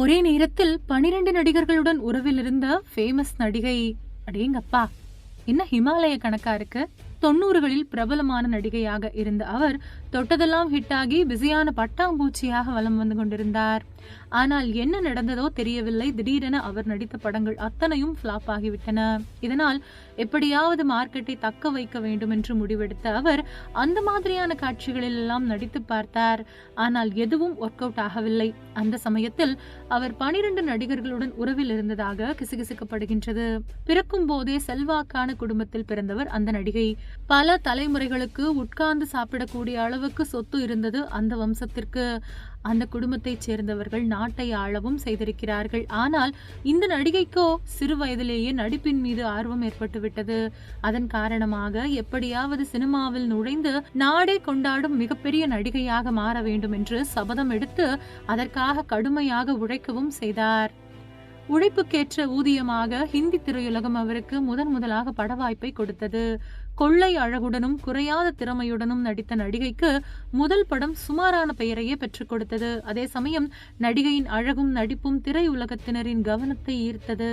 ஒரே நேரத்தில் பனிரெண்டு நடிகர்களுடன் உறவில் இருந்த ஃபேமஸ் நடிகை அடேங்கப்பா. என்ன ஹிமாலய கணக்கா இருக்கு தொண்ணூறுகளில் பிரபலமான நடிகையாக இருந்த அவர் தொட்டதெல்லாம் ஹிட் ஆகி பிஸியான பட்டாம்பூச்சியாக வலம் வந்து கொண்டிருந்தார். ஆனால் என்ன நடந்ததோ தெரியவில்லை. திடீரென அவர் நடித்த படங்கள் அத்தனையும் ஃபிளாப் ஆகிவிட்டன. இதனால் எப்படியாவது மார்க்கெட்டை தக்க வைக்க வேண்டும் என்று முடிவெடுத்த அவர் அந்த மாதிரியான காட்சிகளில் எல்லாம் நடித்து பார்த்தார். ஆனால் எதுவும் ஒர்க் அவுட் ஆகவில்லை. அந்த சமயத்தில் அவர் பனிரெண்டு நடிகர்களுடன் உறவில் இருந்ததாக கிசுகிசுக்கப்படுகின்றது. பிறக்கும் போதே செல்வாக்கான குடும்பத்தில் பிறந்தவர் அந்த நடிகை. பல தலைமுறைகளுக்கு உட்கார்ந்து சாப்பிடக்கூடிய அளவுக்கு சொத்து இருந்தது அந்த வம்சத்திற்கு. அந்த குடும்பத்தைச் சேர்ந்தவர்கள் நாட்டை ஆளவும் செய்திருக்கிறார்கள். ஆனால் இந்த நடிகைக்கோ சிறு வயதிலேயே நடிப்பின் மீது ஆர்வம் ஏற்பட்டுவிட்டது. அதன் காரணமாக எப்படியாவது சினிமாவில் நுழைந்து நாடே கொண்டாடும் மிகப்பெரிய நடிகையாக மாற வேண்டும் என்று சபதம் எடுத்து அதற்காக கடுமையாக உழைக்கவும் செய்தார். உழைப்புக்கேற்ற ஊதியமாக ஹிந்தி திரையுலகம் அவருக்கு முதன் முதலாக பட வாய்ப்பை கொடுத்தது. கொள்ளை அழகுடனும் குறையாத திறமையுடனும் நடித்த நடிகைக்கு முதல் படம் சுமாரான பெயரையே பெற்றுக் கொடுத்தது. அதே சமயம் நடிகையின் அழகும் நடிப்பும் திரையுலகத்தினரின் கவனத்தை ஈர்த்தது.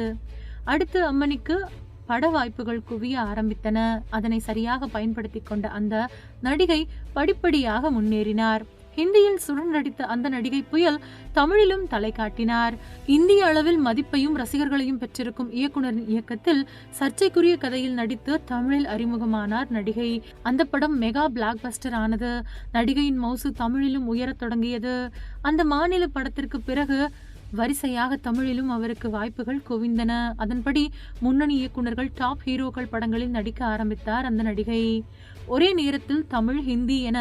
அடுத்து அம்மனிக்கு பட வாய்ப்புகள் குவிய ஆரம்பித்தன. அதனை சரியாக பயன்படுத்தி கொண்ட அந்த நடிகை படிப்படியாக முன்னேறினார். ஹிந்தியில் சுடன் நடித்த அந்த நடிகை புயல் தமிழிலும் தலை காட்டினார் இந்திய அளவில் மதிப்பையும் ரசிகர்களையும் பெற்றிருக்கும் இயக்குனரின் இயக்கத்தில் சர்ச்சைக்குரிய கதையில் நடித்து தமிழில் அறிமுகமானார் நடிகை. அந்த படம் மெகா பிளாக் பஸ்டர் ஆனது. நடிகையின் மவுசு தமிழிலும் உயரத் தொடங்கியது. அந்த மாநில படத்திற்கு பிறகு வரிசையாக தமிழிலும் அவருக்கு வாய்ப்புகள் குவிந்தன. அதன்படி முன்னணி இயக்குனர்கள் டாப் ஹீரோக்கள் படங்களில் நடிக்க ஆரம்பித்தார் அந்த நடிகை. ஒரே நேரத்தில் தமிழ் ஹிந்தி என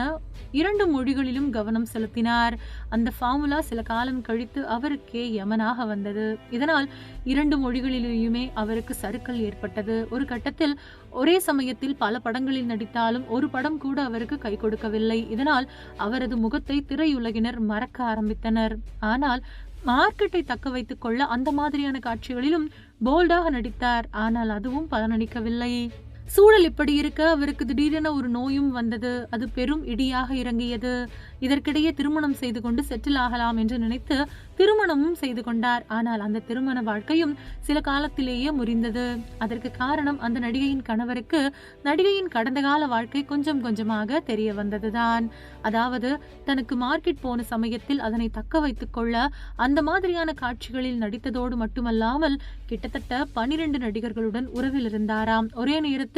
இரண்டு மொழிகளிலும் கவனம் செலுத்தினார். அந்த ஃபார்முலா சில காலம் கழித்து அவருக்கே யமனாக வந்தது. இதனால் இரண்டு மொழிகளிலேயுமே அவருக்கு சறுக்கல் ஏற்பட்டது. ஒரு கட்டத்தில் ஒரே சமயத்தில் பல படங்களில் நடித்தாலும் ஒரு படம் கூட அவருக்கு கை கொடுக்கவில்லை. இதனால் அவரது முகத்தை திரையுலகினர் மறக்க ஆரம்பித்தனர். ஆனால் மார்க்கெட்டை தக்க வைத்துக் கொள்ள அந்த மாதிரியான காட்சிகளிலும் போல்டாக நடித்தார். ஆனால் அதுவும் பலனளிக்கவில்லை. சூழல் இப்படி இருக்க அவருக்கு திடீரென ஒரு நோயும் வந்தது. அது பெரும் இடியாக இறங்கியது. இதற்கிடையே திருமணம் செய்து கொண்டு செட்டில் ஆகலாம் என்று நினைத்து திருமணமும் செய்து கொண்டார். ஆனால் அந்த திருமண வாழ்க்கையும் சில காலத்திலேயே முறிந்தது. அதற்கு காரணம் அந்த நடிகையின் கணவருக்கு. நடிகையின் கடந்த கால வாழ்க்கை கொஞ்சம் கொஞ்சமாக தெரிய வந்ததுதான். அதாவது தனக்கு மார்க்கெட் போன சமயத்தில் அதனை தக்க வைத்துக் கொள்ள அந்த மாதிரியான காட்சிகளில் நடித்ததோடு மட்டுமல்லாமல் கிட்டத்தட்ட பனிரெண்டு நடிகர்களுடன் உறவில் இருந்தாராம். ஒரே நேரத்தில்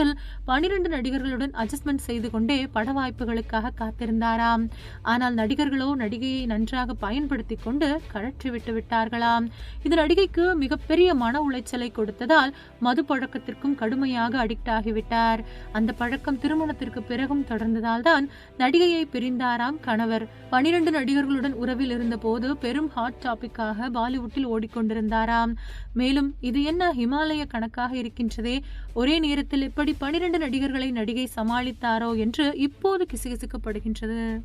பனிரெண்டு நடிகர்களுடன் அட்ஜஸ்ட்மெண்ட் செய்து கொண்டே பட வாய்ப்புகளுக்காக காத்திருந்தாராம். ஆனால் நடிகர்களோ நடிகையை நன்றாக பயன்படுத்தி கொண்டு கழற்றி விட்டு விட்டார்களாம். இது நடிகைக்கு மிகப்பெரிய மன உளைச்சலை கொடுத்ததால் மது பழக்கத்திற்கும் கடுமையாக அடிக்ட் ஆகிவிட்டார். அந்த பழக்கம் திருமணத்திற்கு பிறகும் தொடர்ந்ததால் தான் நடிகையை பிரிந்தாராம் கணவர். பனிரெண்டு நடிகர்களுடன் உறவில் இருந்த போது பெரும் ஹாட் டாபிக்காக பாலிவுட்டில் ஓடிக்கொண்டிருந்தாராம். மேலும் இது என்ன ஹிமாலய கணக்காக இருக்கின்றதே? ஒரே நேரத்தில் எப்படி பனிரெண்டு நடிகர்களை நடிகை சமாளித்தாரோ என்று இப்போது கிசுகிசுக்கப்படுகின்றது.